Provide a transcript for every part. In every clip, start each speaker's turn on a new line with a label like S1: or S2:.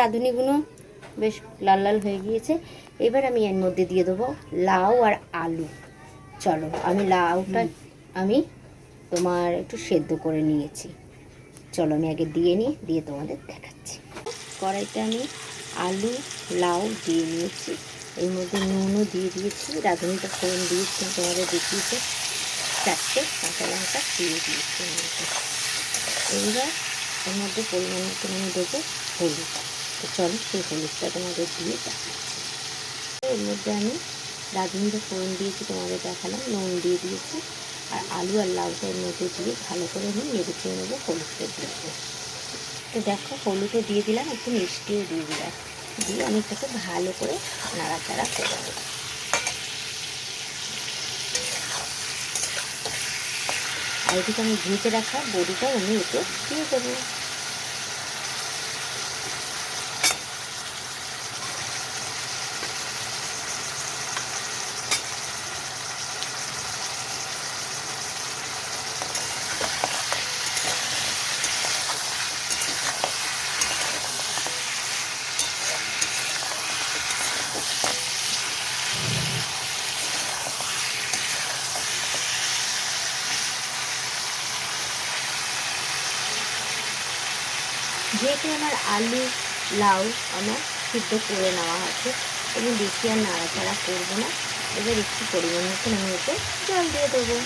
S1: রাঁধুনিগুলো বেশ লাল লাল হয়ে গিয়েছে। এবার আমি এর মধ্যে দিয়ে দেবো লাউ আর আলু। চলো আমি লাউটা আমি তোমার একটু সেদ্ধ করে নিয়েছি। চলো আমি আগে দিয়ে নিই দিয়ে তোমাদের দেখাচ্ছি। কড়াইতে আমি আলু লাউ দিয়ে নিয়েছি। এর মধ্যে নুনও দিয়ে দিয়েছি। রাঁধুনিটা ফোড়ন দিয়েছি তোমাদের দেখিয়েছে। চারটে কাঁচা লঙ্কা দিয়ে দিয়েছি। এইবার এর মধ্যে পরিমাণ মতো আমি দেবো হলুদ। তো চলো সেই হলুদটা তোমাদের দিয়ে দেখাচ্ছি। এর মধ্যে আমি রাঁধুনিটা ফোড়ন দিয়েছি, তোমাদের দেখালাম, নুন দিয়ে দিয়েছি, আর আলু আর লাউটা এর মধ্যে দিয়ে ভালো করে আমি নেড়ে চেয়ে নেব, হলুদটা দিয়ে দেবো। তো দেখো, হলুদও দিয়ে দিলাম, একটু মিষ্টিও দিয়ে দিলাম, দিয়ে আমি এটাকে ভালো করে নাড়াচাড়া করে দেবো আর এদিকে আমি ভেজে রাখা বড়িটাও আমি এতে দিয়ে দেবো। যেহেতু আমার আলু, লাউ আমার সিদ্ধ করে নেওয়া আছে আমি বেশি আর নাড়াচাড়া করব না, এবার একটু পরিমাণ মতন আমি এতে জল দিয়ে দেবো।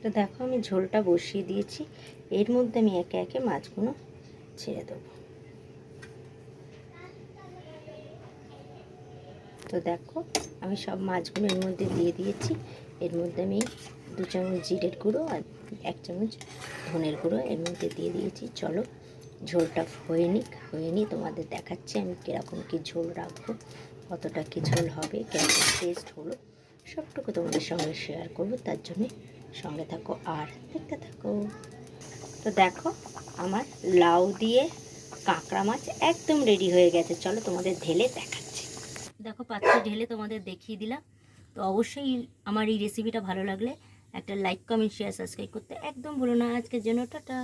S1: তো দেখো আমি ঝোলটা বসিয়ে দিয়েছি, এর মধ্যে আমি একে একে মাছগুলো ছেড়ে দেবো। তো দেখো, আমি সব মাছগুলো এর মধ্যে দিয়ে দিয়েছি। এর মধ্যে আমি দু চামচ জিরের গুঁড়ো আর এক চামচ ধনের গুঁড়ো এর মধ্যে দিয়ে দিয়েছি। চলো, ঝোলটা হয়ে নিক, হয়ে নি তোমাদের দেখাচ্ছি আমি কীরকম কী ঝোল রাখব, কতটা কী ঝোল হবে, কেমন টেস্ট হলো। সবটুকু তোমাদের সঙ্গে শেয়ার করব, তার জন্যে সঙ্গে থাকো আর দেখতে থাকো। তো দেখো, আমার লাউ দিয়ে কাঁকড়া মাছ একদম রেডি হয়ে গেছে। চলো তোমাদের ঢেলে দেখাচ্ছি দেখো, পাত্রে ঢেলে তোমাদের দেখিয়ে দিলাম। তো অবশ্যই আমার এই রেসিপিটা ভালো লাগলে একটা লাইক কমেন্ট শেয়ার সাবস্ক্রাইব করতে একদম ভুলো না। আজকে জন্য টাটা।